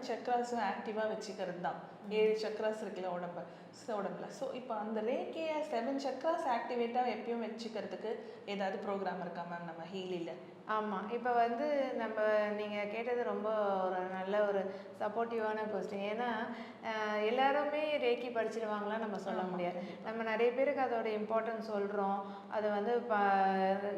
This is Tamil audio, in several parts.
நம்மளோட சக்ராஸும் ஆக்டிவாக வச்சுக்கிறது தான் ஏழு சக்ராஸ் இருக்குல்ல உடம்பு. ஸோ உடம்புல. ஸோ இப்போ அந்த ரேக்கியை செவன் சக்ராஸ் ஆக்டிவேட்டாக எப்பயும் வச்சுக்கிறதுக்கு ஏதாவது ப்ரோக்ராம் இருக்கா மேம் நம்ம ஹீலியில் ஆமாம் இப்போ வந்து நம்ம நீங்கள் கேட்டது ரொம்ப ஒரு நல்ல ஒரு சப்போர்ட்டிவான கொஸ்டின் ஏன்னா எல்லாருமே ரேக்கி படிச்சிருவாங்களா நம்ம சொல்ல முடியாது. நம்ம நிறைய பேருக்கு அதோட இம்பார்ட்டன்ஸ் சொல்கிறோம் அது வந்து ப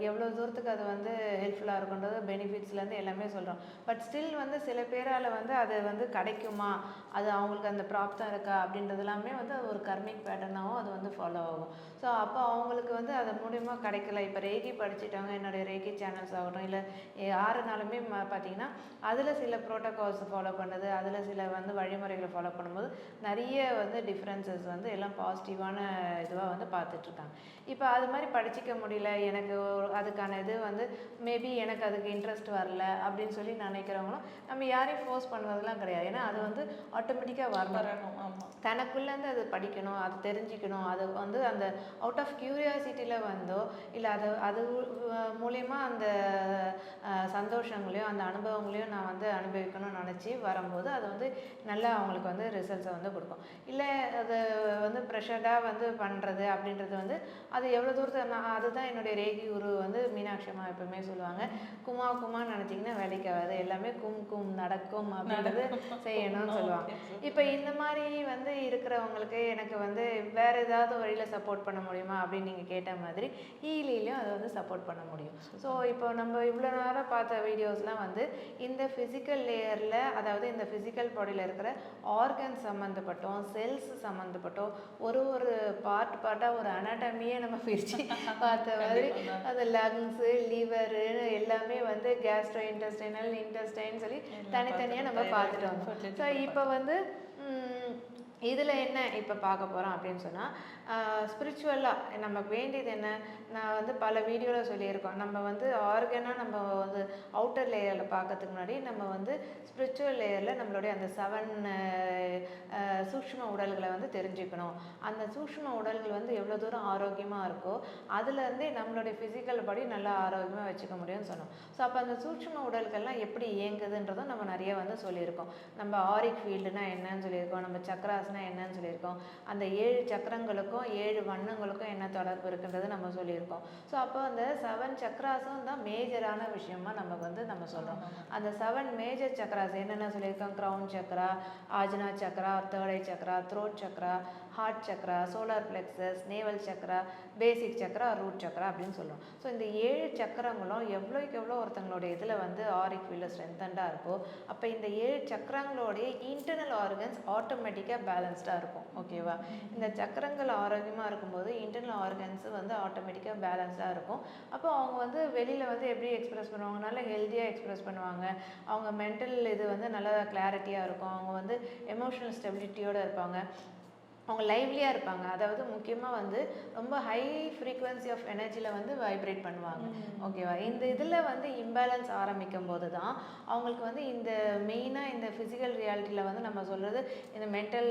எவ்வளோ தூரத்துக்கு அது வந்து ஹெல்ப்ஃபுல்லாக இருக்குன்றது பெனிஃபிட்ஸ்லேருந்து எல்லாமே சொல்கிறோம் பட் ஸ்டில் வந்து சில பேரால் வந்து அது வந்து கிடைக்குமா? அது அவங்களுக்கு அந்த ப்ராப்தம் இருக்கா? அப்படின்றது எல்லாமே வந்து அது ஒரு கர்மிக் பேட்டர்னாகவும் அது வந்து ஃபாலோ ஆகும். ஸோ அப்போ அவங்களுக்கு வந்து அது மூலியமா கிடைக்கல. இப்போ ரேகி படிச்சிட்டாங்க என்னுடைய ரேகி சேனல்ஸ் ஆகட்டும் இல்லை யாருனாலுமே ம- பார்த்தீங்கன்னா அதில் சில ப்ரோட்டோகால்ஸ் ஃபாலோ பண்ணது அதில் சில வந்து வழிமுறைகளை ஃபாலோ பண்ணும்போது நிறைய வந்து டிஃப்ரென்சஸ் வந்து எல்லாம் பாசிட்டிவான இதுவாக வந்து பார்த்துட்ருக்காங்க இப்போ அது மாதிரி படிச்சிக்க முடியல எனக்கு அதுக்கான இது வந்து மேபி எனக்கு அதுக்கு இன்ட்ரெஸ்ட் வரல அப்படின்னு சொல்லி நினைக்கிறவங்களும் நம்ம யாரையும் ஃபோர்ஸ் பண்ணுறதுலாம் கிடையாது. ஏன்னா அது வந்து ஆட்டோமேட்டிக்காக வரணும். தனக்குள்ளேருந்து அது படிக்கணும் அது தெரிஞ்சுக்கணும் அது வந்து அந்த அவுட் ஆஃப் க்யூரியாசிட்டியில் வந்தோ இல்லை அது அது மூலியமா அந்த சந்தோஷங்களையும் அந்த அனுபவங்களையும் நான் வந்து அனுபவிக்கணும்னு நினச்சி வரும்போது அது வந்து நல்லா அவங்களுக்கு வந்து ரிசல்ட்ஸை வந்து கொடுக்கும். இல்லை அது வந்து ப்ரெஷர்டாக வந்து பண்ணுறது அப்படின்றது வந்து அது எவ்வளோ தூரத்தை நான் அதுதான் என்னுடைய ரேகி குரு வந்து மீனாட்சி அம்மா எப்பவுமே சொல்லுவாங்க. குமா குமான்னு நினச்சிங்கன்னா வேலைக்கு ஆகாது எல்லாமே கும் கும் நடக்கும் அப்படின்றது செய்யணும்னு சொல்லுவாங்க. இப்போ இந்த மாதிரி வந்து இருக்கிறவங்களுக்கு எனக்கு வந்து வேற ஏதாவது வழியில் சப்போர்ட் பண்ண முடியுமா அப்படின்னு நீங்கள் கேட்ட மாதிரி ஈலிலையும் அதை வந்து சப்போர்ட் பண்ண முடியும். ஸோ இப்போ நம்ம இவ்வளோ நேரம் பார்த்த வீடியோஸ்லாம் வந்து இந்த ஃபிசிக்கல் லேயரில் அதாவது இந்த ஃபிசிக்கல் பாடியில் இருக்கிற ஆர்கன்ஸ் சம்மந்தப்பட்டோம் செல்ஸ் சம்மந்தப்பட்டோம் ஒரு ஒரு பார்ட் பார்ட்டாக ஒரு அனாட்டமியே நம்ம பிரித்து பார்த்த மாதிரி அது லங்ஸு லிவரு எல்லாமே வந்து கேஸ்ட்ரோ இன்டெஸ்டைனல் இன்டெஸ்டைன் சொல்லி தனித்தனியாக நம்ம பார்த்துட்டு வந்தோம். ஸோ இப்போ வந்து இதில் என்ன இப்போ பார்க்க போகிறோம் அப்படின்னு சொன்னால் ஸ்பிரிச்சுவலாக நமக்கு வேண்டியது என்ன? நான் வந்து பல வீடியோவில் சொல்லியிருக்கோம். நம்ம வந்து ஆர்கனாக நம்ம வந்து அவுட்டர் லேயரில் பார்க்கறதுக்கு முன்னாடி நம்ம வந்து ஸ்பிரிச்சுவல் லேயரில் நம்மளுடைய அந்த செவன் சூக்ஷ்ம உடல்களை வந்து தெரிஞ்சுக்கணும். அந்த சூக்ஷ்ம உடல்கள் வந்து எவ்வளோ தூரம் ஆரோக்கியமாக இருக்கோ அதுலேருந்தே நம்மளுடைய ஃபிசிக்கல் பாடி நல்லா ஆரோக்கியமாக வச்சுக்க முடியும்னு சொன்னோம். ஸோ அப்போ அந்த சூக்ஷ்ம உடல்கள்லாம் எப்படி இயங்குதுன்றதும் நம்ம நிறைய வந்து சொல்லியிருக்கோம். நம்ம ஆரிக் ஃபீல்டுனா என்னன்னு சொல்லியிருக்கோம். நம்ம என்னன்னு சொல்லியிருக்கோம். அந்த ஏழு சக்கரங்களுக்கும் ஏழு வண்ணங்களுக்கும் என்ன தொடர்பு இருக்குன்றது நம்ம சொல்லியிருக்கோம். ஸோ அப்போ அந்த செவன் சக்கராஸும் தான் மேஜரான விஷயமா நமக்கு வந்து நம்ம சொல்கிறோம் அந்த செவன் மேஜர் சக்கராஸ் என்னென்ன சொல்லியிருக்கோம்? Crown chakra Ajna chakra third chakra throat chakra heart chakra solar plexus navel chakra basic chakra root chakra அப்படின்னு சொல்லுவோம் ஸோ இந்த ஏழு சக்கரங்களும் எவ்வளோக்கு எவ்வளோ ஒருத்தங்களுடைய இதில் வந்து ஆரிக் வீல ஸ்ட்ரென்தண்டாக இருக்கோ அப்போ இந்த ஏழு சக்கரங்களுடைய இன்டர்னல் ஆர்கன்ஸ் ஆட்டோமேட்டிக்காக பேலன்ஸ்டாக இருக்கும். ஓகேவா இந்த சக்கரங்கள் ஆரோக்கியமாக இருக்கும்போது இன்டர்னல் ஆர்கன்ஸ் வந்து ஆட்டோமேட்டிக்காக பேலன்ஸ்டாக இருக்கும். அப்போ அவங்க வந்து வெளியில் வந்து எப்படி எக்ஸ்பிரஸ் பண்ணுவாங்க? நல்லா ஹெல்த்தியாக எக்ஸ்பிரஸ் பண்ணுவாங்க. அவங்க மென்டல் இது வந்து நல்லா கிளாரிட்டியாக இருக்கும். அவங்க வந்து எமோஷனல் ஸ்டெபிலிட்டியோடு இருப்பாங்க. அவங்க லைவ்லியாக இருப்பாங்க. அதாவது முக்கியமாக வந்து ரொம்ப ஹை ஃப்ரீக்குவென்சி ஆஃப் எனர்ஜியில் வந்து வைப்ரேட் பண்ணுவாங்க. ஓகேவா இந்த இதில் வந்து இம்பேலன்ஸ் ஆரம்பிக்கும் போது தான் அவங்களுக்கு வந்து இந்த மெயினாக இந்த ஃபிசிக்கல் ரியாலிட்டியில் வந்து நம்ம சொல்கிறது இந்த மென்டல்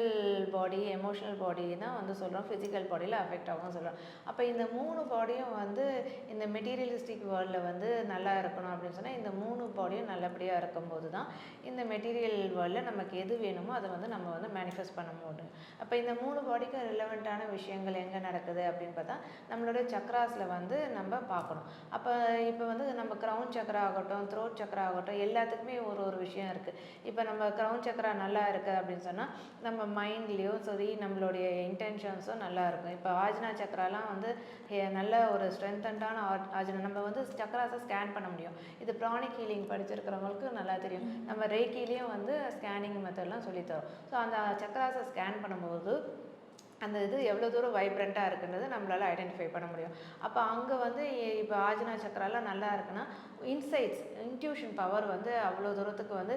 பாடி எமோஷனல் பாடி தான் வந்து சொல்கிறோம் ஃபிசிக்கல் பாடியில் அஃபெக்ட் ஆகும் சொல்கிறோம் அப்போ இந்த மூணு பாடியும் வந்து இந்த மெட்டீரியலிஸ்டிக் வேர்ல்டில் வந்து நல்லா இருக்கணும் அப்படின்னு சொன்னால் இந்த மூணு பாடியும் நல்லபடியாக இருக்கும்போது தான் இந்த மெட்டீரியல் வேர்ல்டில் நமக்கு எது வேணுமோ அதை வந்து நம்ம வந்து மேனிஃபெஸ்ட் பண்ண முடியும். அப்போ இந்த மூணு பாடிக்கும் ரிலவெண்ட்டான விஷயங்கள் எங்கே நடக்குது அப்படின்னு பார்த்தா நம்மளோட சக்ராஸில் வந்து நம்ம பார்க்கணும். அப்போ இப்போ வந்து நம்ம க்ரௌன் சக்கரா ஆகட்டும் த்ரோட் சக்கரா ஆகட்டும் எல்லாத்துக்குமே ஒரு ஒரு விஷயம் இருக்குது இப்போ நம்ம க்ரௌன் சக்கரா நல்லா இருக்குது அப்படின்னு சொன்னால் நம்ம மைண்ட்லேயும் சரி நம்மளுடைய இன்டென்ஷன்ஸும் நல்லா இருக்கும். இப்போ ஆஜ்னா சக்கராலாம் வந்து நல்ல ஒரு ஸ்ட்ரென்தண்டான ஆஜ்னா நம்ம வந்து சக்கராஸை ஸ்கேன் பண்ண முடியும். இது ப்ராணிக் ஹீலிங் படிச்சிருக்கிறவங்களுக்கு நல்லா தெரியும். நம்ம ரேக்கிலையும் வந்து ஸ்கேனிங் மெத்தட்லாம் சொல்லித்தரோம் ஸோ அந்த சக்கராஸை ஸ்கேன் பண்ணும்போது அந்த இது எவ்வளோ தூரம் வைப்ரண்ட்டாக இருக்குன்றது நம்மளால் ஐடென்டிஃபை பண்ண முடியும். அப்போ அங்கே வந்து இப்போ ஆஜனா சக்கராலாம் நல்லா இருக்குன்னா இன்சைட்ஸ் இன்ட்யூஷன் பவர் வந்து அவ்வளோ தூரத்துக்கு வந்து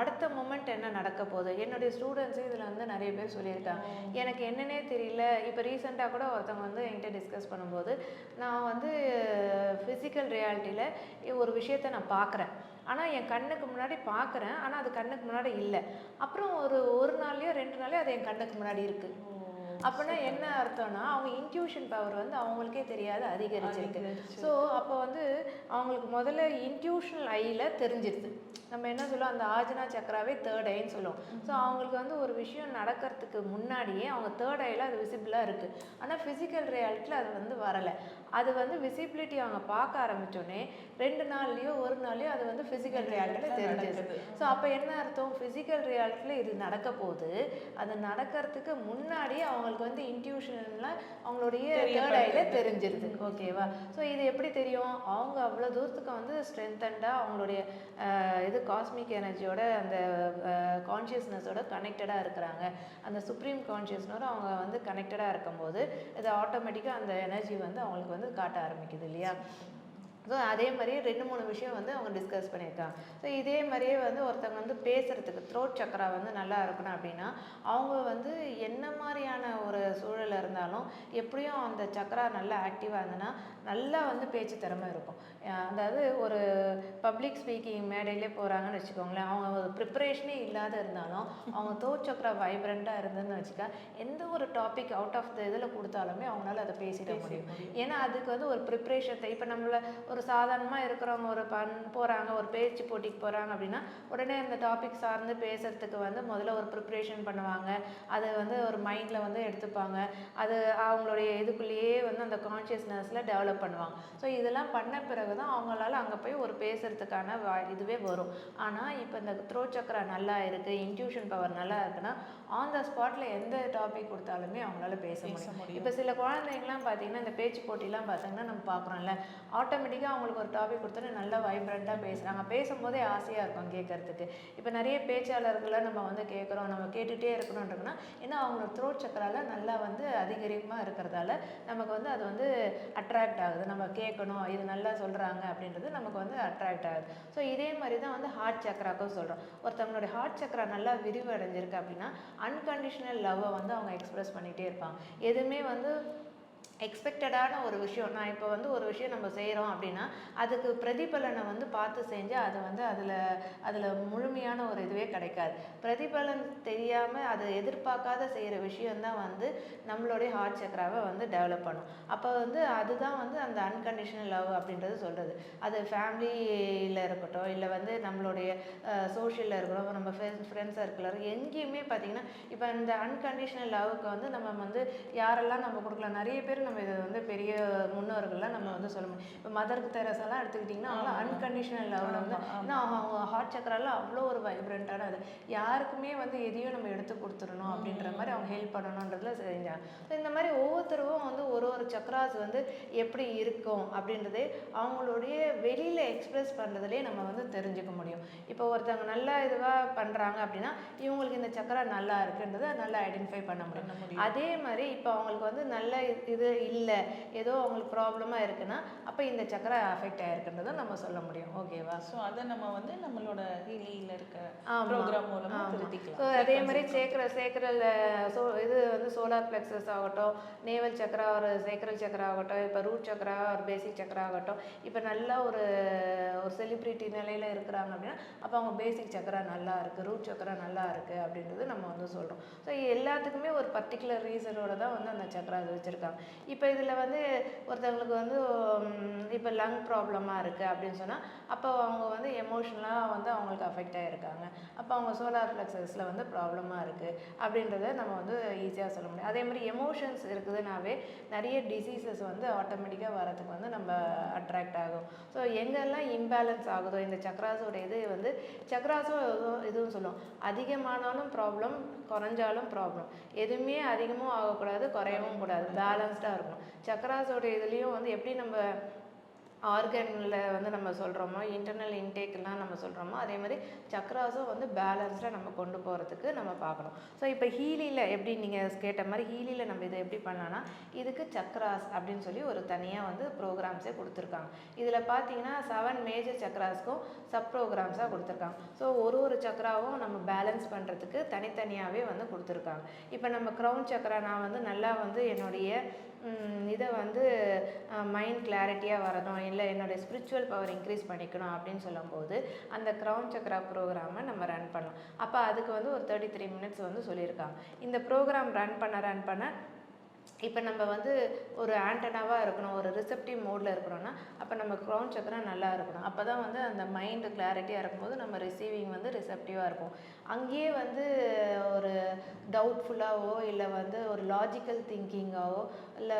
அடுத்த மூமெண்ட் என்ன நடக்க போகுது? என்னுடைய ஸ்டூடெண்ட்ஸு இதில் வந்து நிறைய பேர் சொல்லியிருக்காங்க. எனக்கு என்னன்னே தெரியல. இப்போ ரீசெண்டாக கூட ஒருத்தவங்க வந்து என்கிட்ட டிஸ்கஸ் பண்ணும்போது நான் வந்து ஃபிசிக்கல் ரியாலிட்டியில் ஒரு விஷயத்தை நான் பார்க்குறேன் ஆனால் என் கண்ணுக்கு முன்னாடி பார்க்குறேன் ஆனால் அது கண்ணுக்கு முன்னாடி இல்லை. அப்புறம் ஒரு ஒரு நாள்லையோ ரெண்டு நாள்லையோ அது என் கண்ணுக்கு முன்னாடி இருக்குது அப்படின்னா என்ன அர்த்தம்னா அவங்க இன்ட்யூஷன் பவர் வந்து அவங்களுக்கே தெரியாது அதிகரிச்சிருக்கு அதிகரிச்சு. ஸோ அப்போ வந்து அவங்களுக்கு முதல்ல இன்ட்யூஷனல் ஐயில் தெரிஞ்சிருது நம்ம என்ன சொல்லுவோம்? அந்த ஆஜனா சக்கராவே தேர்ட் ஐன்னு சொல்லுவோம். ஸோ அவங்களுக்கு வந்து ஒரு விஷயம் நடக்கிறதுக்கு முன்னாடியே அவங்க தேர்ட் ஐயில் அது விசிபிளாக இருக்குது ஆனால் ஃபிசிக்கல் ரியாலிட்டியில் அது வந்து வரலை. அது வந்து விசிபிலிட்டி அவங்க பார்க்க ஆரம்பிச்சோடனே ரெண்டு நாள்லையோ ஒரு நாள்லையோ அது வந்து ஃபிசிக்கல் ரியாலிட்டியில் தெரிஞ்சிருது. ஸோ அப்போ என்ன அர்த்தம்? ஃபிசிக்கல் ரியாலிட்டியில் இது நடக்க போகுது. அது நடக்கிறதுக்கு முன்னாடி அவங்களுக்கு வந்து இன்ட்யூஷன்லாம் அவங்களுடைய தேர்ட் ஐயில். தெரிஞ்சிருது. ஓகேவா ஸோ இது எப்படி தெரியும்? அவங்க அவ்வளோ தூரத்துக்கு வந்து ஸ்ட்ரென்தண்டாக அவங்களுடைய இது காஸ்மிக் எனர்ஜியோட அந்த கான்ஷியஸ்னஸோட கனெக்டடாக இருக்கிறாங்க. அந்த சுப்ரீம் கான்ஷியஸ்னோட அவங்க வந்து கனெக்டடாக இருக்கும்போது இது ஆட்டோமேட்டிக்காக அந்த எனர்ஜி வந்து அவங்களுக்கு வந்து காட்ட ஆரம்பிக்குது இல்லையா? ஸோ அதே மாதிரியே ரெண்டு மூணு விஷயம் வந்து அவங்க டிஸ்கஸ் பண்ணியிருக்காங்க. ஸோ இதே மாதிரியே வந்து ஒருத்தவங்க வந்து பேசுகிறதுக்கு த்ரோட் சக்கரா வந்து நல்லா இருக்கணும் அப்படின்னா அவங்க வந்து என்ன மாதிரியான ஒரு சூழல் இருந்தாலும் எப்படியும் அந்த சக்கரா நல்லா ஆக்டிவாக இருந்ததுன்னா நல்லா வந்து பேச்சு திறமை இருக்கும். அதாவது ஒரு பப்ளிக் ஸ்பீக்கிங் மேடையிலே போகிறாங்கன்னு வச்சுக்கோங்களேன். அவங்க ஒரு ப்ரிப்பரேஷனே இல்லாத இருந்தாலும் அவங்க தோட் சக்கரா வைப்ரண்ட்டாக இருந்ததுன்னு வச்சுக்க எந்த ஒரு டாபிக் அவுட் ஆஃப் த இதில் கொடுத்தாலுமே அவங்களால அதை பேசிட முடியும். ஏன்னா அதுக்கு வந்து ஒரு ப்ரிப்ரேஷன் இப்போ நம்மள ஒரு சாதாரணமாக இருக்கிறவங்க ஒரு பண் போகிறாங்க ஒரு பேச்சு போட்டிக்கு போகிறாங்க அப்படின்னா உடனே அந்த டாபிக் சார்ந்து பேசுறதுக்கு வந்து முதல்ல ஒரு ப்ரிப்ரேஷன் பண்ணுவாங்க. அதை வந்து ஒரு மைண்டில் வந்து எடுத்துப்பாங்க. அது அவங்களுடைய இதுக்குள்ளேயே வந்து அந்த கான்ஷியஸ்னஸில் டெவலப் பண்ணுவாங்க. ஸோ இதெல்லாம் பண்ண பிறகு தான் அவங்களால அங்கே போய் ஒரு பேசுறதுக்கான வா இதுவே வரும். ஆனால் இப்போ இந்த த்ரோ சக்கரா நல்லா இருக்குது இன்ட்யூஷன் பவர் நல்லா இருக்குன்னா ஆன் த ஸ்பாட்டில் எந்த டாபிக் கொடுத்தாலுமே அவங்களால பேச முடியும். இப்போ சில குழந்தைங்கலாம் பார்த்தீங்கன்னா இந்த பேச்சு போட்டிலாம் பார்த்தீங்கன்னா நம்ம பார்க்குறோம்ல ஆட்டோமேட்டிக்காக அவங்களுக்கு ஒரு டாபிக் கொடுத்தோன்னே நல்லா வைப்ரண்ட்டாக பேசுகிறாங்க பேசும்போதே ஆசையாக இருக்கும் கேட்கறதுக்கு. இப்போ நிறைய பேச்சாளர்களை நம்ம வந்து கேட்குறோம். நம்ம கேட்டுகிட்டே இருக்கணுன்றதுனா ஏன்னா அவங்களோட த்ரோட் சக்கரால நல்லா வந்து அதிகரிகமாக இருக்கிறதால நமக்கு வந்து அது வந்து அட்ராக்ட் ஆகுது. நம்ம கேட்கணும் இது நல்லா சொல்கிறாங்க அப்படின்றது நமக்கு வந்து அட்ராக்ட் ஆகுது. ஸோ இதே மாதிரி தான் வந்து ஹார்ட் சக்கராக்கும் சொல்கிறோம் ஒருத்தவங்களுடைய ஹார்ட் சக்கரா நல்லா விரிவடைஞ்சிருக்கு அப்படின்னா அன்கண்டிஷனல் லவ்வை வந்து அவங்க எக்ஸ்ப்ரெஸ் பண்ணிகிட்டே இருப்பாங்க. எதுவுமே வந்து எக்ஸ்பெக்டடான ஒரு விஷயம். நான் இப்போ வந்து ஒரு விஷயம் நம்ம செய்கிறோம் அப்படின்னா அதுக்கு பிரதிபலனை வந்து பார்த்து செஞ்சால் அது வந்து அதில் அதில் முழுமையான ஒரு இதுவே கிடைக்காது. பிரதிபலன் தெரியாமல் அதை எதிர்பார்க்காத செய்கிற விஷயந்தான் வந்து நம்மளுடைய ஹார்ட் சக்கராவை வந்து டெவலப் பண்ணும். அப்போ வந்து அதுதான் வந்து அந்த அன்கண்டிஷனல் லவ் அப்படின்றது சொல்கிறது அது ஃபேமிலியில் இருக்கட்டும் இல்லை வந்து நம்மளுடைய சோஷியலில் இருக்கட்டும் நம்ம ஃப்ரெண்ட்ஸ் சர்க்கிள் எங்கேயுமே பார்த்தீங்கன்னா இப்போ இந்த அன்கண்டிஷனல் லவ்வுக்கு வந்து நம்ம வந்து யாரெல்லாம் நம்ம கொடுக்கலாம்? நிறைய பேர் நம்ம இதை வந்து பெரிய முன்னோர்கள்லாம் நம்ம வந்து சொல்ல முடியும். இப்போ மதருக்கு தெரசாலாம் எடுத்துக்கிட்டிங்கன்னா அவங்களாம் ஆமா. அன்கண்டிஷனல் லவ்வில் வந்து. ஏன்னா அவங்க அவங்க ஹார்ட் சக்கரால அவ்வளோ ஒரு வைப்ரண்ட்டான அது. யாருக்குமே வந்து எதையும் நம்ம எடுத்து கொடுத்துடணும் அப்படின்ற மாதிரி அவங்க ஹெல்ப் பண்ணணுன்றதுல செஞ்சாங்க. ஸோ இந்த மாதிரி ஒவ்வொருத்தரும் வந்து ஒரு ஒரு சக்கராஸ் வந்து எப்படி இருக்கும் அப்படின்றதே அவங்களுடைய வெளியில் எக்ஸ்பிரஸ் பண்ணுறதுலேயே நம்ம வந்து தெரிஞ்சுக்க முடியும். இப்போ ஒருத்தவங்க நல்லா இதுவாக பண்ணுறாங்க அப்படின்னா இவங்களுக்கு இந்த சக்கரா நல்லா இருக்குன்றதை நல்லா ஐடென்டிஃபை பண்ண முடியும். அதே மாதிரி இப்போ அவங்களுக்கு வந்து நல்ல இ- இது இல்லை. ஏதோ அவங்களுக்கு ப்ராப்ளமாக இருக்குன்னா அப்போ இந்த சக்கரை அஃபெக்ட் ஆயிருக்குன்றதை நம்ம சொல்ல முடியும். ஓகேவா ஸோ அதை நம்ம வந்து நம்மளோட ஹீலியில் இருக்க. ப்ரோக்ராம் மூலமா ஆமா. திருத்திக்கலாம். ஸோ அதே மாதிரி சேக்கர சேக்கரல் சோ இது வந்து சோலார் பிளெக்ஸஸ் ஆகட்டும் நேவல் சக்கரா ஒரு சேக்கரல் சக்கரா ஆகட்டும் இப்போ ரூட் சக்கரா ஒரு பேசிக் சக்கரா ஆகட்டும் இப்போ நல்லா ஒரு ஒரு செலிப்ரிட்டி நிலையில் இருக்கிறாங்க அப்படின்னா அப்போ அவங்க பேசிக் சக்கரா நல்லா இருக்குது ரூட் சக்கரா நல்லா இருக்குது அப்படின்றது நம்ம வந்து சொல்கிறோம் ஸோ எல்லாத்துக்குமே ஒரு பர்டிகுலர் ரீசனோட தான் வந்து அந்த சக்கரா வச்சுருக்காங்க. இப்போ இதில் வந்து ஒருத்தவங்களுக்கு வந்து இப்போ லங் ப்ராப்ளமாக இருக்குது அப்படின்னு சொன்னால் அப்போ அவங்க வந்து எமோஷ்னலாக வந்து அவங்களுக்கு அஃபெக்ட் ஆகிருக்காங்க அப்போ அவங்க சோலார் ஃப்ளெக்ஸஸில் வந்து ப்ராப்ளமாக இருக்குது அப்படின்றத நம்ம வந்து ஈஸியாக சொல்ல முடியும். அதே மாதிரி எமோஷன்ஸ் இருக்குதுனாவே நிறைய டிசீசஸ் வந்து ஆட்டோமேட்டிக்காக வரதுக்கு வந்து நம்ம அட்ராக்ட் ஆகும். ஸோ எங்கெல்லாம் இம்பேலன்ஸ் ஆகுதோ இந்த சக்ராஸோட இது வந்து சக்ராஸும் இதுவும் இதுவும் அதிகமானாலும் ப்ராப்ளம் குறைஞ்சாலும் ப்ராப்ளம் எதுவுமே அதிகமும் ஆகக்கூடாது குறையவும் கூடாது. பேலன்ஸ் பேலன்ஸ்டாக இருக்கணும் சக்ராஸோட இதுலேயும் வந்து எப்படி நம்ம ஆர்கனில் வந்து நம்ம சொல்கிறோமோ இன்டர்னல் இன்டேக்லாம் நம்ம சொல்கிறோமோ அதே மாதிரி சக்ராஸும் வந்து பேலன்ஸ்டாக நம்ம கொண்டு போகிறதுக்கு நம்ம பார்க்கணும். ஸோ இப்போ ஹீலியில் எப்படி நீங்கள் கேட்ட மாதிரி ஹீலியில் நம்ம இதை எப்படி பண்ணலாம்னா இதுக்கு சக்ராஸ் அப்படின்னு சொல்லி ஒரு தனியாக வந்து ப்ரோக்ராம்ஸே கொடுத்துருக்காங்க. இதில் பார்த்தீங்கன்னா செவன் மேஜர் சக்ராஸ்க்கும் சப் ப்ரோக்ராம்ஸாக கொடுத்துருக்காங்க. ஸோ ஒரு ஒரு சக்ராவும் நம்ம பேலன்ஸ் பண்ணுறதுக்கு தனித்தனியாகவே வந்து கொடுத்துருக்காங்க. இப்போ நம்ம க்ரௌன் சக்ரா நான் வந்து நல்லா வந்து என்னுடைய இதை வந்து மைண்ட் கிளாரிட்டியாக வரணும். இல்லை என்னுடைய ஸ்பிரிச்சுவல் பவர் இன்க்ரீஸ் பண்ணிக்கணும் அப்படின்னு சொல்லும்போது அந்த க்ரௌன் சக்ரா ப்ரோக்ராமை நம்ம ரன் பண்ணலாம். அப்போ அதுக்கு வந்து ஒரு தேர்ட்டி த்ரீ மினிட்ஸ் வந்து சொல்லியிருக்காங்க. இந்த ப்ரோக்ராம் ரன் பண்ண ரன் பண்ண இப்போ நம்ம வந்து ஒரு ஆண்டனாவாக இருக்கணும் ஒரு ரிசப்டிவ் மோடில் இருக்கிறோன்னா அப்போ நம்ம க்ரௌன் சக்கரம் நல்லா இருக்கணும். அப்போ தான் வந்து அந்த மைண்டு கிளாரிட்டியாக இருக்கும்போது நம்ம ரிசீவிங் வந்து ரிசப்டிவாக இருக்கும் அங்கேயே வந்து ஒரு டவுட்ஃபுல்லாகவோ இல்லை வந்து ஒரு லாஜிக்கல் திங்கிங்காவோ இல்லை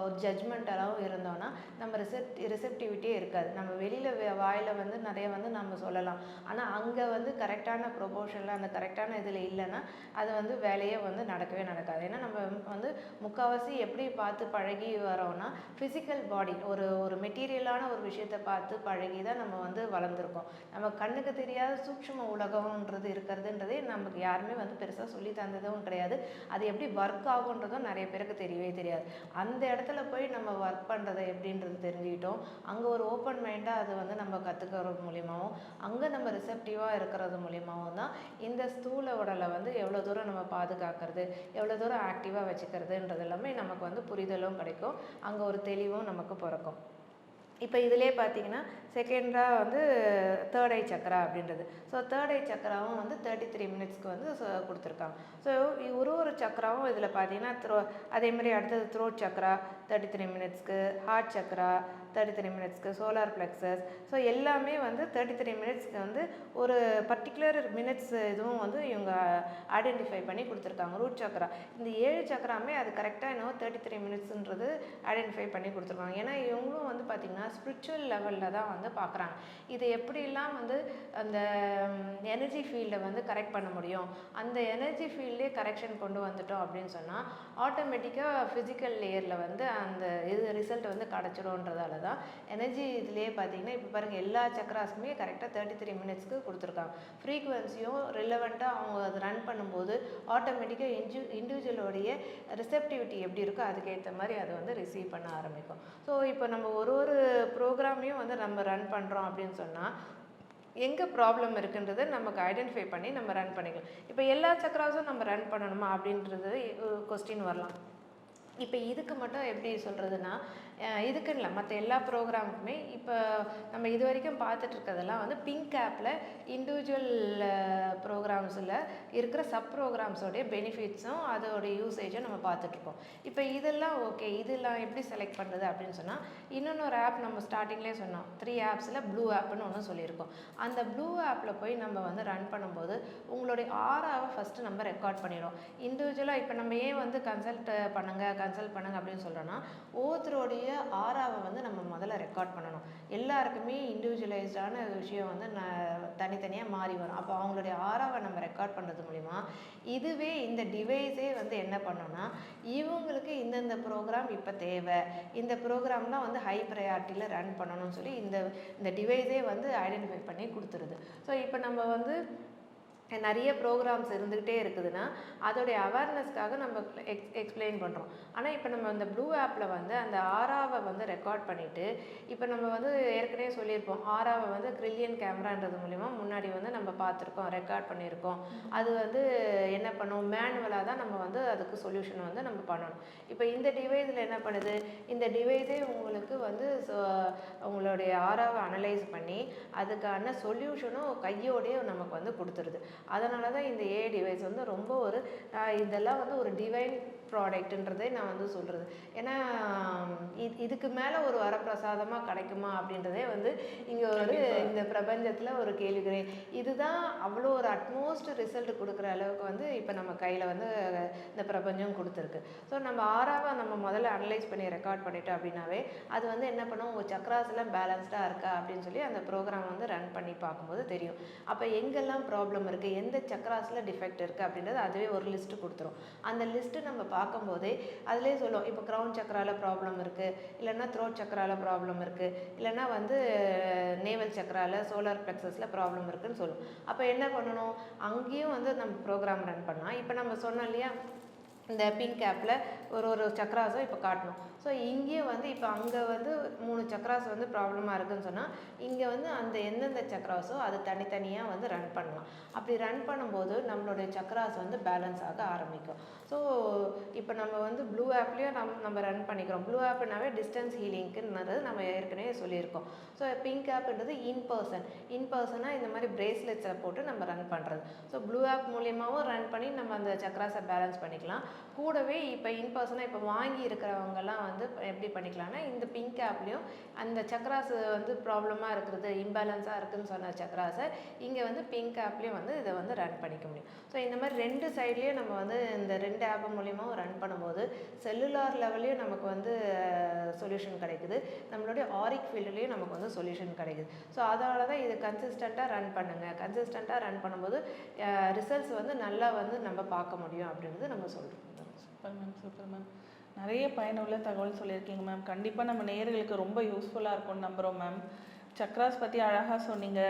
ஒரு ஜட்ஜ்மெண்டலாவோ இருந்தோன்னா நம்ம ரிசெப்ட் ரிசெப்டிவிட்டியே இருக்காது. நம்ம வெளியில் வாயில் வந்து நிறைய வந்து நம்ம சொல்லலாம். ஆனால் அங்கே வந்து கரெக்டான ப்ரொபோஷனில் அந்த கரெக்டான இதில் இல்லைன்னா அது வந்து வேலையே வந்து நடக்கவே நடக்காது. ஏன்னா நம்ம வந்து முக்கால்வாசி எப்படி பார்த்து பழகி வரோம்னா ஃபிசிக்கல் பாடி ஒரு ஒரு மெட்டீரியலான ஒரு விஷயத்தை பார்த்து பழகி தான் நம்ம வந்து வளர்ந்துருக்கோம். நம்ம கண்ணுக்கு தெரியாத சூக்ஷ்ம உலகம்ன்றது இருக்கிறதுன்றதே நமக்கு யாருமே வந்து பெருசாக சொல்லி தந்ததும் கிடையாது. அது எப்படி ஒர்க் ஆகுன்றதும் நிறைய பேருக்கு தெரியவே தெரியாது. அந்த இடத்துல போய் நம்ம ஒர்க் பண்ணுறது எப்படின்றது தெரிஞ்சுக்கிட்டோம். அங்கே ஒரு ஓப்பன் மைண்டாக அது வந்து நம்ம கற்றுக்கிறது மூலியமாகவும் அங்கே நம்ம ரிசப்டிவாக இருக்கிறது மூலியமாகவும் தான் இந்த ஸ்தூல உடலை வந்து எவ்வளோ தூரம் நம்ம பாதுகாக்கிறது எவ்வளோ தூரம் ஆக்டிவாக வச்சுக்கிறதுன்றது எல்லாமே நமக்கு வந்து புரிதலும் கிடைக்கும். அங்கே ஒரு தெளிவும் நமக்கு பிறக்கும். இப்போ இதிலே பார்த்தீங்கன்னா செகண்டாக வந்து தேர்ட் ஐ சக்கரா அப்படின்றது. ஸோ தேர்ட் ஐ சக்கராவும் வந்து தேர்ட்டி த்ரீ மினிட்ஸ்க்கு வந்து கொடுத்துருக்காங்க. ஸோ ஒரு ஒரு சக்கராவும் இதில் பார்த்தீங்கன்னா த்ரோ அதே மாதிரி அடுத்தது த்ரோட் சக்கரா தேர்ட்டி த்ரீ மினிட்ஸ்க்கு ஹார்ட் சக்கரா தேர்ட்டி த்ரீ மினிட்ஸ்க்கு சோலார் ப்ளெக்ஸஸ் ஸோ எல்லாமே வந்து தேர்ட்டி த்ரீ மினிட்ஸ்க்கு வந்து ஒரு பர்டிகுலர் மினிட்ஸ் இதுவும் வந்து இவங்க ஐடென்டிஃபை பண்ணி கொடுத்துருக்காங்க. ரூட் சக்கரா இந்த ஏழு சக்கராமே அது கரெக்டாக இன்னும் தேர்ட்டி த்ரீ மினிட்ஸ்ன்றது ஐடென்டிஃபை பண்ணி கொடுத்துருக்காங்க. ஏன்னா இவங்களும் வந்து பார்த்திங்கன்னா ஸ்பிரிச்சுவல் லெவலில் தான் வந்து பார்க்குறாங்க இது எப்படிலாம் வந்து அந்த எனர்ஜி ஃபீல்டை வந்து கரெக்ட் பண்ண முடியும்? அந்த எனர்ஜி ஃபீல்டே கரெக்ஷன் கொண்டு வந்துட்டோம் அப்படின்னு சொன்னால் ஆட்டோமேட்டிக்காக ஃபிசிக்கல் லேயரில் வந்து அந்த இது ரிசல்ட் வந்து கிடச்சிடும்ன்றதால தான். எனர்ஜி இதுலேயே பார்த்தீங்கன்னா இப்போ பாருங்கள் எல்லா சக்கராஸுமே கரெக்டாக தேர்ட்டி த்ரீ மினிட்ஸ்க்கு கொடுத்துருக்காங்க. ஃப்ரீக்குவென்சியும் ரிலவெண்ட்டாக அவங்க அதை ரன் பண்ணும்போது ஆட்டோமேட்டிக்காக இன்ஜு இண்டிவிஜுவலோடைய ரிசெப்டிவிட்டி எப்படி இருக்கோ அதுக்கேற்ற மாதிரி அதை வந்து ரிசீவ் பண்ண ஆரம்பிக்கும். ஸோ இப்போ நம்ம ஒரு ஒரு ப்ரோக்ராமையும் வந்து நம்ம ரன் பண்ணுறோம் அப்படின்னு சொன்னால் எங்கே ப்ராப்ளம் இருக்குன்றதை நமக்கு ஐடென்டிஃபை பண்ணி நம்ம ரன் பண்ணிக்கலாம். இப்போ எல்லா சக்கராஸும் நம்ம ரன் பண்ணணுமா அப்படின்றது கொஸ்டின் வரலாம். இப்போ இதுக்கு மட்டும் எப்படி சொல்கிறதுனா இதுக்குன்னு இல்லை மற்ற எல்லா ப்ரோக்ராமுக்குமே இப்போ நம்ம இது வரைக்கும் பார்த்துட்ருக்கிறதெல்லாம் வந்து பிங்க் ஆப்பில் இண்டிவிஜுவல் ப்ரோக்ராம்ஸில் இருக்கிற சப் ப்ரோக்ராம்ஸோடைய பெனிஃபிட்ஸும் அதோடைய யூசேஜும் நம்ம பார்த்துட்ருக்கோம் இப்போ இதெல்லாம் ஓகே இதெல்லாம் எப்படி செலக்ட் பண்ணுறது அப்படின்னு சொன்னால் இன்னொன்று ஒரு ஆப் நம்ம ஸ்டார்டிங்லேயே சொன்னோம். த்ரீ ஆப்ஸில் ப்ளூ ஆப்னு ஒன்று சொல்லியிருக்கோம். அந்த ப்ளூ ஆப்பில் போய் நம்ம வந்து ரன் பண்ணும்போது உங்களுடைய ஆறாவை ஃபஸ்ட்டு நம்ம ரெக்கார்ட் பண்ணிடுவோம் இண்டிவிஜுவலாக இப்போ நம்ம ஏன் வந்து கன்சல்ட் பண்ணுங்க கன்சல்ட் பண்ணுங்க அப்படின்னு சொல்கிறோன்னா ஒவ்வொருத்தருடைய ஆறாவை வந்து நம்ம முதல்ல ரெக்கார்ட் பண்ணணும். எல்லாருக்குமே இண்டிவிஜுவலைஸ்டான விஷயம் வந்து ந- தனித்தனியாக மாறி வரும். அப்போ அவங்களுடைய ஆறாவை நம்ம ரெக்கார்ட் பண்ணுறது மூலிமா இதுவே இந்த டிவைஸே வந்து என்ன பண்ணோன்னா இவங்களுக்கு இந்தந்த ப்ரோக்ராம் இப்போ தேவை. இந்த ப்ரோக்ராம்லாம் வந்து ஹை ப்ரையாரிட்டியில் ரன் பண்ணணும்னு சொல்லி இந்த இந்த டிவைஸே வந்து ஐடென்டிஃபை பண்ணி கொடுத்துருது. ஸோ இப்போ நம்ம வந்து நிறைய ப்ரோக்ராம்ஸ் இருந்துக்கிட்டே இருக்குதுன்னா அதோடைய அவேர்னஸ்க்காக நம்ம எக்ஸ் எக்ஸ்பிளைன் பண்ணுறோம் ஆனால் இப்போ நம்ம அந்த ப்ளூ ஆப்பில் வந்து அந்த ஆறாவை வந்து ரெக்கார்ட் பண்ணிவிட்டு இப்போ நம்ம வந்து ஏற்கனவே சொல்லியிருப்போம் ஆறாவை வந்து க்ரில்லியன் கேமரான்றது மூலிமா முன்னாடி வந்து நம்ம பார்த்துருக்கோம் ரெக்கார்ட் பண்ணியிருக்கோம். அது வந்து என்ன பண்ணும்? மேனுவலாக தான் நம்ம வந்து அதுக்கு சொல்யூஷன் வந்து நம்ம பண்ணணும். இப்போ இந்த டிவைஸில் என்ன பண்ணுது? இந்த டிவைஸே உங்களுக்கு வந்து உங்களுடைய ஆறாவை அனலைஸ் பண்ணி அதுக்கான சொல்யூஷனும் கையோடயே நமக்கு வந்து கொடுத்துருது. அதனால தான் இந்த ஏ டிவைஸ் வந்து ரொம்ப ஒரு இதெல்லாம் வந்து ஒரு டிவைன் ப்ராடக்ட்ன்றதே நான் வந்து சொல்கிறது ஏன்னா இது இதுக்கு மேலே ஒரு வரப்பிரசாதமாக கிடைக்குமா அப்படின்றதே வந்து இங்கே ஒரு பிரபஞ்சத்தில் ஒரு கேள்விக்குறி இதுதான் அவ்வளோ ஒரு அட்மோஸ்ட் ரிசல்ட் கொடுக்குற அளவுக்கு வந்து இப்போ நம்ம கையில் வந்து இந்த பிரபஞ்சம் கொடுத்துருக்கு. ஸோ நம்ம ஆறாவை நம்ம முதல்ல அனலைஸ் பண்ணி ரெக்கார்ட் பண்ணிட்டோம் அப்படின்னாவே அது வந்து என்ன பண்ணும்? உங்கள் சக்ராஸ் பேலன்ஸ்டாக இருக்கா? அப்படின்னு சொல்லி அந்த ப்ரோக்ராம் வந்து ரன் பண்ணி பார்க்கும்போது தெரியும். அப்போ எங்கெல்லாம் ப்ராப்ளம் இருக்குது எந்த சக்ராஸில் டிஃபெக்ட் இருக்குது அப்படின்றது அதுவே ஒரு லிஸ்ட்டு கொடுத்துரும். அந்த லிஸ்ட்டு நம்ம பார்க்கும்போதே அதிலே சொல்லும். இப்போ க்ரௌன் சக்கரால ப்ராப்ளம் இருக்குது இல்லைன்னா த்ரோட் சக்கரால ப்ராப்ளம் இருக்குது இல்லைன்னா வந்து நேவல் சக்கரால சோலார் ப்ளெக்ஸஸில் ப்ராப்ளம் இருக்குன்னு சொல்லும் அப்போ என்ன பண்ணணும்? அங்கேயும் வந்து நம்ம ப்ரோக்ராம் ரன் பண்ணலாம். இப்போ நம்ம சொன்னோம் இல்லையா? இந்த பிங்க் ஆப்பில் ஒரு ஒரு சக்கராஸும் இப்போ காட்டணும். ஸோ இங்கேயே வந்து இப்போ அங்கே வந்து மூணு சக்கராஸ் வந்து ப்ராப்ளமாக இருக்குன்னு சொன்னால் இங்கே வந்து அந்த எந்தெந்த சக்கராஸோ அது தனித்தனியாக வந்து ரன் பண்ணலாம். அப்படி ரன் பண்ணும்போது நம்மளுடைய சக்கராஸ் வந்து பேலன்ஸ் ஆக ஆரம்பிக்கும். ஸோ இப்போ நம்ம வந்து ப்ளூ ஆப்லேயும் நம் நம்ம ரன் பண்ணிக்கிறோம். ப்ளூ ஆப்னாவே டிஸ்டன்ஸ் ஹீலிங்க்குன்றது நம்ம ஏற்கனவே சொல்லியிருக்கோம். ஸோ பிங்க் ஆப்ன்றது இன் பர்சன் இன் பர்சனாக இந்த மாதிரி பிரேஸ்லெட்ஸை போட்டு நம்ம ரன் பண்ணுறது ஸோ ப்ளூ ஆப் மூலியமாகவும் ரன் பண்ணி நம்ம அந்த சக்கராஸை பேலன்ஸ் பண்ணிக்கலாம். கூடவே இப்போ இன் பர்சனாக இப்போ வாங்கி இருக்கிறவங்கலாம் வந்து எப்படி பண்ணிக்கலாம்னா இந்த பிங்க் ஆப்லேயும் அந்த சக்ராஸ் வந்து ப்ராப்ளமாக இருக்கிறது இம்பேலன்ஸாக இருக்குதுன்னு சொன்ன சக்ராஸை இங்கே வந்து பிங்க் ஆப்லேயும் வந்து இதை வந்து ரன் பண்ணிக்க முடியும். ஸோ இந்த மாதிரி ரெண்டு சைட்லேயும் நம்ம வந்து இந்த ரெண்டு ஆப் மூலியமாகவும் ரன் பண்ணும்போது செல்லுலார் லெவல்லையும் நமக்கு வந்து சொல்யூஷன் கிடைக்குது. நம்மளுடைய ஆரிக் ஃபீல்டுலேயும் நமக்கு வந்து சொல்யூஷன் கிடைக்குது. ஸோ அதனால தான் இது கன்சிஸ்டண்ட்டாக ரன் பண்ணுங்கள் கன்சிஸ்டண்ட்டாக ரன் பண்ணும்போது ரிசல்ட்ஸ் வந்து நல்லா வந்து நம்ம பார்க்க முடியும் அப்படின்றது நம்ம சொல்கிறோம் சூப்பர் மேம் சூப்பர் மேம். நிறைய பயனுள்ள தகவல் சொல்லியிருக்கீங்க மேம். கண்டிப்பாக நம்ம நேயர்களுக்கு ரொம்ப யூஸ்ஃபுல்லாக இருக்கும்னு நம்புகிறோம் மேம். சக்ராஸ் பற்றி அழகாக சொன்னீங்க.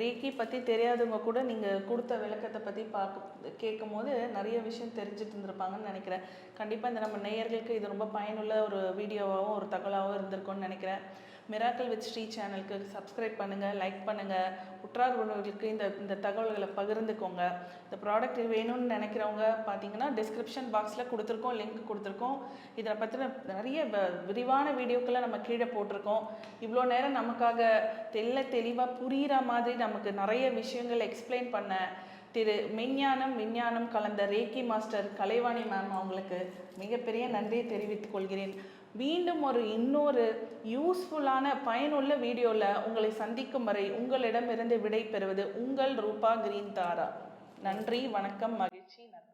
ரேக்கி பற்றி தெரியாதவங்க கூட நீங்கள் கொடுத்த விளக்கத்தை பற்றி பார்க்க கேட்கும் போது நிறைய விஷயம் தெரிஞ்சுட்டு இருந்திருப்பாங்கன்னு நினைக்கிறேன். கண்டிப்பாக இந்த நம்ம நேயர்களுக்கு இது ரொம்ப பயனுள்ள ஒரு வீடியோவாகவும் ஒரு தகவலாகவும் இருந்திருக்கும்னு நினைக்கிறேன். மிராக்கல் வித் ஸ்ரீ சேனலுக்கு சப்ஸ்கிரைப் பண்ணுங்கள் லைக் பண்ணுங்கள் உற்றார் உணவுகளுக்கு இந்த இந்த தகவல்களை பகிர்ந்துக்கோங்க. இந்த ப்ராடக்ட் வேணும்னு நினைக்கிறவங்க பார்த்தீங்கன்னா டிஸ்கிரிப்ஷன் பாக்ஸில் கொடுத்துருக்கோம் லிங்க் கொடுத்துருக்கோம். இதை பற்றின நிறைய வ- விரிவான வீடியோக்களை நம்ம கீழே போட்டிருக்கோம். இவ்வளோ நேரம் நமக்காக தெல்ல தெளிவாக புரிகிற மாதிரி நமக்கு நிறைய விஷயங்கள் எக்ஸ்பிளைன் பண்ண திரு மெஞ்ஞானம் விஞ்ஞானம் கலந்த ரேக்கி மாஸ்டர் கலைவாணி மேம் அவங்களுக்கு மிகப்பெரிய நன்றியை தெரிவித்துக் கொள்கிறேன். மீண்டும் ஒரு இன்னொரு யூஸ்ஃபுல்லான பயனுள்ள வீடியோவில் உங்களை சந்திக்கும் வரை உங்களிடமிருந்து விடை பெறுவது உங்கள் ரூபா கிரீன் தாரா. நன்றி வணக்கம் மகிழ்ச்சி நன்றி.